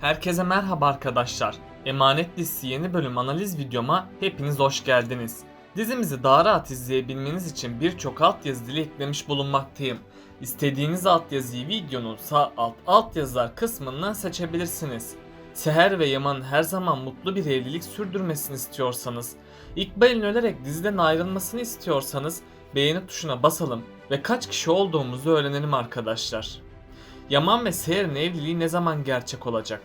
Herkese merhaba arkadaşlar. Emanet dizisi yeni bölüm analiz videoma hepiniz hoş geldiniz. Dizimizi daha rahat izleyebilmeniz için birçok altyazı dili eklemiş bulunmaktayım. İstediğiniz altyazıyı videonun sağ alt altyazılar kısmından seçebilirsiniz. Seher ve Yaman'ın her zaman mutlu bir evlilik sürdürmesini istiyorsanız, İkbal'in ölerek diziden ayrılmasını istiyorsanız beğeni tuşuna basalım ve kaç kişi olduğumuzu öğrenelim arkadaşlar. Yaman ve Seher'in evliliği ne zaman gerçek olacak?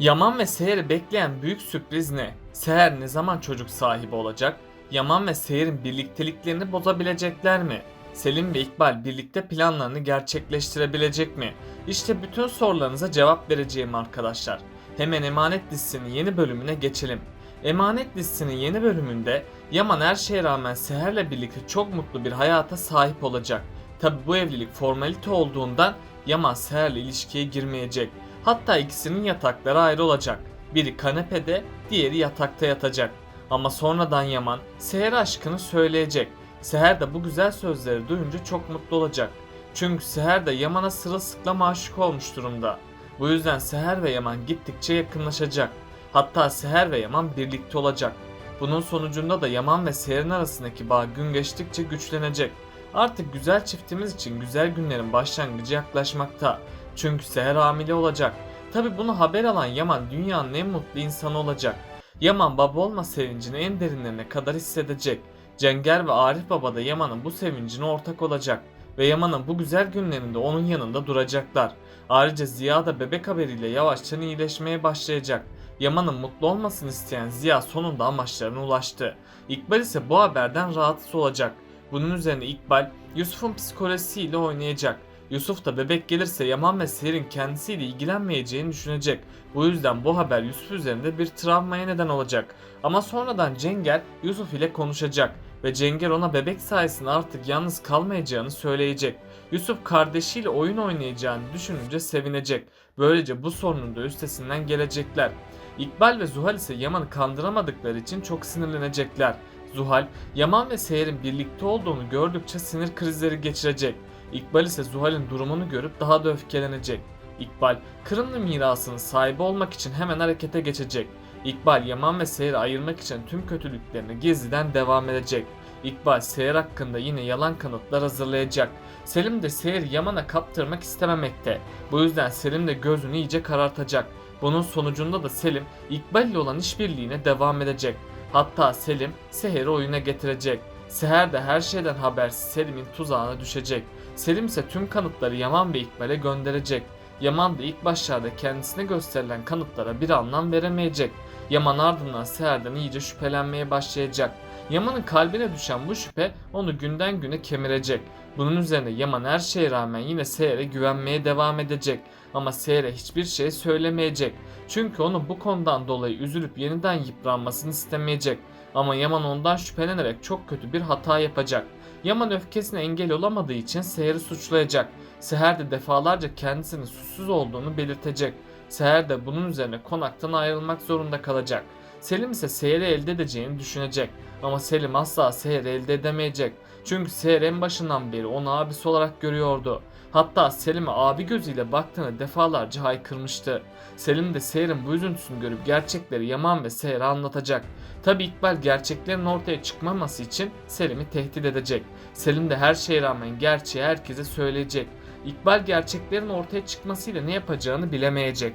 Yaman ve Seher'i bekleyen büyük sürpriz ne? Seher ne zaman çocuk sahibi olacak? Yaman ve Seher'in birlikteliklerini bozabilecekler mi? Selim ve İkbal birlikte planlarını gerçekleştirebilecek mi? İşte bütün sorularınıza cevap vereceğim arkadaşlar. Hemen Emanet dizisinin yeni bölümüne geçelim. Emanet dizisinin yeni bölümünde Yaman her şeye rağmen Seher'le birlikte çok mutlu bir hayata sahip olacak. Tabi bu evlilik formalite olduğundan Yaman Seher'le ilişkiye girmeyecek. Hatta ikisinin yatakları ayrı olacak. Biri kanepede, diğeri yatakta yatacak. Ama sonradan Yaman Seher aşkını söyleyecek. Seher de bu güzel sözleri duyunca çok mutlu olacak. Çünkü Seher de Yaman'a sırılsıklam aşık olmuş durumda. Bu yüzden Seher ve Yaman gittikçe yakınlaşacak. Hatta Seher ve Yaman birlikte olacak. Bunun sonucunda da Yaman ve Seher'in arasındaki bağ gün geçtikçe güçlenecek. Artık güzel çiftimiz için güzel günlerin başlangıcı yaklaşmakta. Çünkü Seher hamile olacak. Tabi bunu haber alan Yaman dünyanın en mutlu insanı olacak. Yaman baba olma sevincini en derinlerine kadar hissedecek. Cenger ve Arif Baba da Yaman'ın bu sevincine ortak olacak. Ve Yaman'ın bu güzel günlerinde onun yanında duracaklar. Ayrıca Ziya da bebek haberiyle yavaşça iyileşmeye başlayacak. Yaman'ın mutlu olmasını isteyen Ziya sonunda amaçlarına ulaştı. İkbal ise bu haberden rahatsız olacak. Bunun üzerine İkbal Yusuf'un psikolojisiyle oynayacak. Yusuf da bebek gelirse Yaman ve Seher'in kendisiyle ilgilenmeyeceğini düşünecek. Bu yüzden bu haber Yusuf üzerinde bir travmaya neden olacak. Ama sonradan Cenger Yusuf ile konuşacak ve Cenger ona bebek sayesinde artık yalnız kalmayacağını söyleyecek. Yusuf kardeşiyle oyun oynayacağını düşününce sevinecek. Böylece bu sorunun da üstesinden gelecekler. İkbal ve Zuhal ise Yaman'ı kandıramadıkları için çok sinirlenecekler. Zuhal, Yaman ve Seher'in birlikte olduğunu gördükçe sinir krizleri geçirecek. İkbal ise Zuhal'in durumunu görüp daha da öfkelenecek. İkbal, Kırımlı mirasının sahibi olmak için hemen harekete geçecek. İkbal, Yaman ve Seher'i ayırmak için tüm kötülüklerini gizliden devam edecek. İkbal, Seher hakkında yine yalan kanıtlar hazırlayacak. Selim de Seher'i Yaman'a kaptırmak istememekte. Bu yüzden Selim de gözünü iyice karartacak. Bunun sonucunda da Selim, İkbal ile olan işbirliğine devam edecek. Hatta Selim, Seher'i oyuna getirecek. Seher de her şeyden habersiz Selim'in tuzağına düşecek. Selim ise tüm kanıtları Yaman ve İkbal'e gönderecek. Yaman da ilk başlarda kendisine gösterilen kanıtlara bir anlam veremeyecek. Yaman ardından Seher'den iyice şüphelenmeye başlayacak. Yaman'ın kalbine düşen bu şüphe onu günden güne kemirecek. Bunun üzerine Yaman her şeye rağmen yine Seher'e güvenmeye devam edecek. Ama Seher'e hiçbir şey söylemeyecek. Çünkü onu bu konudan dolayı üzülüp yeniden yıpranmasını istemeyecek. Ama Yaman ondan şüphelenerek çok kötü bir hata yapacak. Yaman öfkesine engel olamadığı için Seher'i suçlayacak. Seher de defalarca kendisinin suçsuz olduğunu belirtecek. Seher de bunun üzerine konaktan ayrılmak zorunda kalacak. Selim ise Seher'i elde edeceğini düşünecek. Ama Selim asla Seher'i elde edemeyecek. Çünkü Seher en başından beri onu abisi olarak görüyordu. Hatta Selim'e abi gözüyle baktığını defalarca haykırmıştı. Selim de Seher'in bu üzüntüsünü görüp gerçekleri Yaman ve Seher'e anlatacak. Tabi İkbal gerçeklerin ortaya çıkmaması için Selim'i tehdit edecek. Selim de her şeye rağmen gerçeği herkese söyleyecek. İkbal gerçeklerin ortaya çıkmasıyla ne yapacağını bilemeyecek.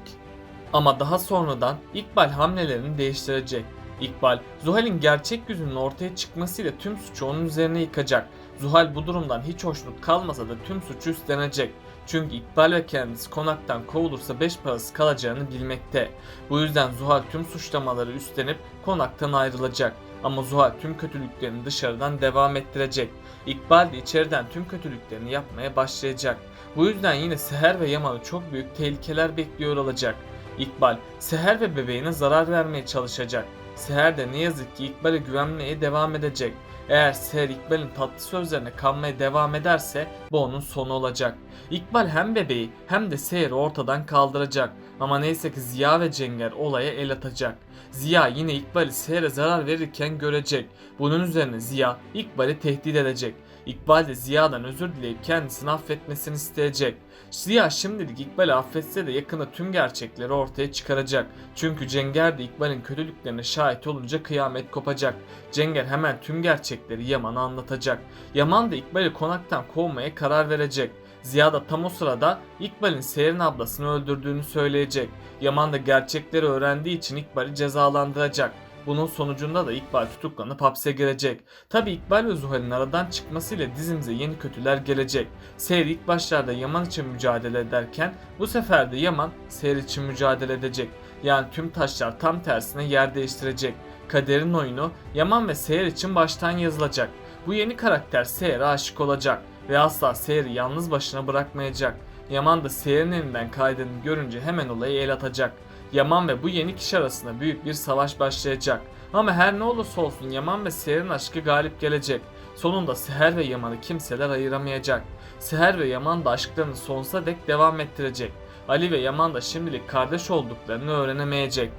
Ama daha sonradan İkbal hamlelerini değiştirecek. İkbal, Zuhal'in gerçek yüzünün ortaya çıkmasıyla tüm suçu onun üzerine yıkacak. Zuhal bu durumdan hiç hoşnut kalmasa da tüm suçu üstlenecek. Çünkü İkbal ve kendisi konaktan kovulursa beş parası kalacağını bilmekte. Bu yüzden Zuhal tüm suçlamaları üstlenip konaktan ayrılacak. Ama Zuhal tüm kötülüklerini dışarıdan devam ettirecek. İkbal de içeriden tüm kötülüklerini yapmaya başlayacak. Bu yüzden yine Seher ve Yaman'ı çok büyük tehlikeler bekliyor olacak. İkbal, Seher ve bebeğine zarar vermeye çalışacak. Seher de ne yazık ki İkbal'e güvenmeye devam edecek. Eğer Seher İkbal'in tatlı sözlerine kanmaya devam ederse bu onun sonu olacak. İkbal hem bebeği hem de Seher'i ortadan kaldıracak. Ama neyse ki Ziya ve Cenger olaya el atacak. Ziya yine İkbal'i Seher'e zarar verirken görecek. Bunun üzerine Ziya İkbal'i tehdit edecek. İkbal de Ziya'dan özür dileyip kendisini affetmesini isteyecek. Ziya şimdilik İkbal'i affetse de yakında tüm gerçekleri ortaya çıkaracak. Çünkü Cenger de İkbal'in kötülüklerine şahit olunca kıyamet kopacak. Cenger hemen tüm gerçekleri Yaman'a anlatacak. Yaman da İkbal'i konaktan kovmaya karar verecek. Ziya da tam o sırada İkbal'in Seher'in ablasını öldürdüğünü söyleyecek. Yaman da gerçekleri öğrendiği için İkbal'i cezalandıracak. Bunun sonucunda da İkbal tutuklanıp hapse girecek. Tabi İkbal ve Zuhal'in aradan çıkmasıyla dizimize yeni kötüler gelecek. Seher ilk başlarda Yaman için mücadele ederken bu sefer de Yaman Seher için mücadele edecek. Yani tüm taşlar tam tersine yer değiştirecek. Kaderin oyunu Yaman ve Seher için baştan yazılacak. Bu yeni karakter Seher'e aşık olacak ve asla Seher'i yalnız başına bırakmayacak. Yaman da Seher'in elinden kaydını görünce hemen olayı el atacak. Yaman ve bu yeni kişi arasında büyük bir savaş başlayacak. Ama her ne olursa olsun Yaman ve Seher'in aşkı galip gelecek. Sonunda Seher ve Yaman'ı kimseler ayıramayacak. Seher ve Yaman da aşklarını sonsuza dek devam ettirecek. Ali ve Yaman da şimdilik kardeş olduklarını öğrenemeyecek.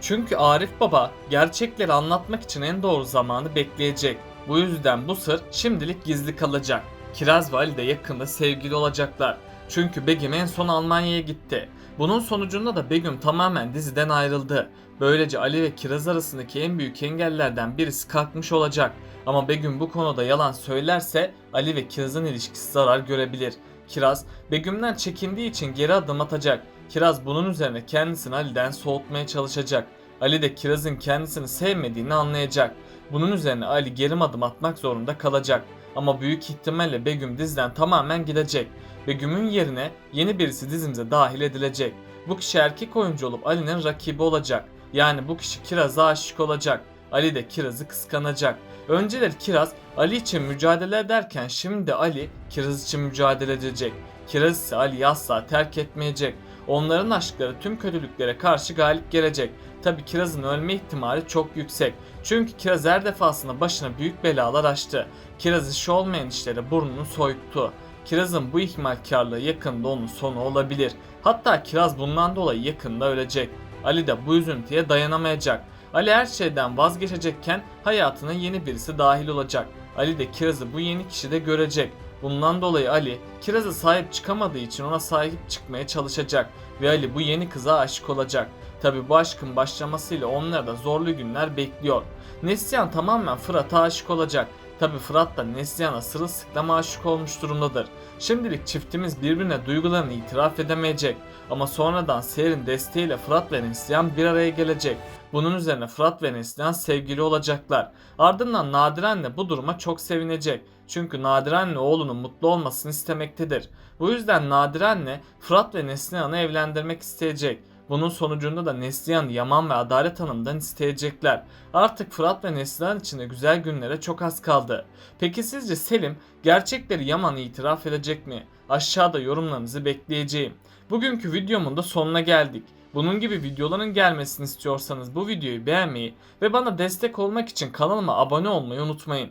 Çünkü Arif Baba gerçekleri anlatmak için en doğru zamanı bekleyecek. Bu yüzden bu sır şimdilik gizli kalacak. Kiraz ve Ali de yakında sevgili olacaklar. Çünkü Begüm en son Almanya'ya gitti. Bunun sonucunda da Begüm tamamen diziden ayrıldı. Böylece Ali ve Kiraz arasındaki en büyük engellerden birisi kalkmış olacak. Ama Begüm bu konuda yalan söylerse Ali ve Kiraz'ın ilişkisi zarar görebilir. Kiraz, Begüm'den çekindiği için geri adım atacak. Kiraz bunun üzerine kendisini Ali'den soğutmaya çalışacak. Ali de Kiraz'ın kendisini sevmediğini anlayacak. Bunun üzerine Ali geri adım atmak zorunda kalacak. Ama büyük ihtimalle Begüm diziden tamamen gidecek. Begüm'ün yerine yeni birisi dizimize dahil edilecek. Bu kişi erkek oyuncu olup Ali'nin rakibi olacak. Yani bu kişi Kiraz'a aşık olacak. Ali de Kiraz'ı kıskanacak. Önceleri Kiraz Ali için mücadele ederken şimdi Ali Kiraz için mücadele edecek. Kiraz ise Ali'yi asla terk etmeyecek. Onların aşkları tüm kötülüklere karşı galip gelecek. Tabi Kiraz'ın ölme ihtimali çok yüksek. Çünkü Kiraz her defasında başına büyük belalar açtı. Kiraz işi olmayan işlere burnunu soyuttu. Kiraz'ın bu ihmalkarlığı yakında onun sonu olabilir. Hatta Kiraz bundan dolayı yakında ölecek. Ali de bu üzüntüye dayanamayacak. Ali her şeyden vazgeçecekken hayatına yeni birisi dahil olacak. Ali de Kiraz'ı bu yeni kişide görecek. Bundan dolayı Ali Kiraz'a sahip çıkamadığı için ona sahip çıkmaya çalışacak ve Ali bu yeni kıza aşık olacak. Tabi bu aşkın başlamasıyla onlara da zorlu günler bekliyor. Neslihan tamamen Fırat'a aşık olacak. Tabi Fırat da Neslihan'a sırılsıklam aşık olmuş durumdadır. Şimdilik çiftimiz birbirine duygularını itiraf edemeyecek. Ama sonradan Seher'in desteğiyle Fırat ve Neslihan bir araya gelecek. Bunun üzerine Fırat ve Neslihan sevgili olacaklar. Ardından Nadiren'le bu duruma çok sevinecek. Çünkü Nadiren'le oğlunun mutlu olmasını istemektedir. Bu yüzden Nadiren'le Fırat ve Neslihan'ı evlendirmek isteyecek. Bunun sonucunda da Neslihan, Yaman ve Adalet Hanım'dan isteyecekler. Artık Fırat ve Neslihan için de güzel günlere çok az kaldı. Peki sizce Selim gerçekleri Yaman'a itiraf edecek mi? Aşağıda yorumlarınızı bekleyeceğim. Bugünkü videomun da sonuna geldik. Bunun gibi videoların gelmesini istiyorsanız bu videoyu beğenmeyi ve bana destek olmak için kanalıma abone olmayı unutmayın.